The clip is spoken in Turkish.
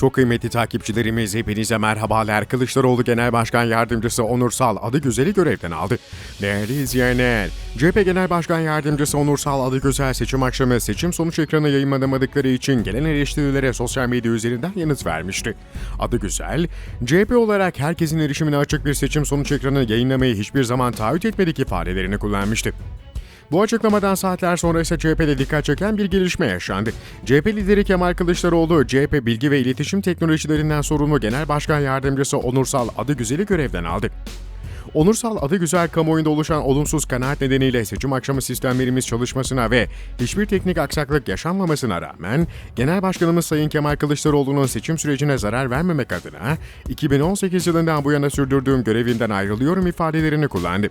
Çok kıymetli takipçilerimiz hepinize merhabalar. Kılıçdaroğlu Genel Başkan Yardımcısı Onursal adı güzeli görevden aldı. Değerli izleyenler, CHP Genel Başkan Yardımcısı Onursal adı güzel seçim akşamı seçim sonuç ekranı yayınlanamadıkları için gelen eleştirilere sosyal medya üzerinden yanıt vermişti. Adı güzel, CHP olarak herkesin erişimine açık bir seçim sonuç ekranı yayınlamayı hiçbir zaman taahhüt etmedik ifadelerini kullanmıştı. Bu açıklamadan saatler sonra ise CHP'de dikkat çeken bir gelişme yaşandı. CHP lideri Kemal Kılıçdaroğlu, CHP Bilgi ve İletişim Teknolojilerinden sorumlu Genel Başkan Yardımcısı Onursal Adıgüzel'i görevden aldı. Onursal Adıgüzel kamuoyunda oluşan olumsuz kanaat nedeniyle seçim akşamı sistemlerimiz çalışmasına ve hiçbir teknik aksaklık yaşanmamasına rağmen Genel Başkanımız Sayın Kemal Kılıçdaroğlu'nun seçim sürecine zarar vermemek adına 2018 yılından bu yana sürdürdüğüm görevimden ayrılıyorum ifadelerini kullandı.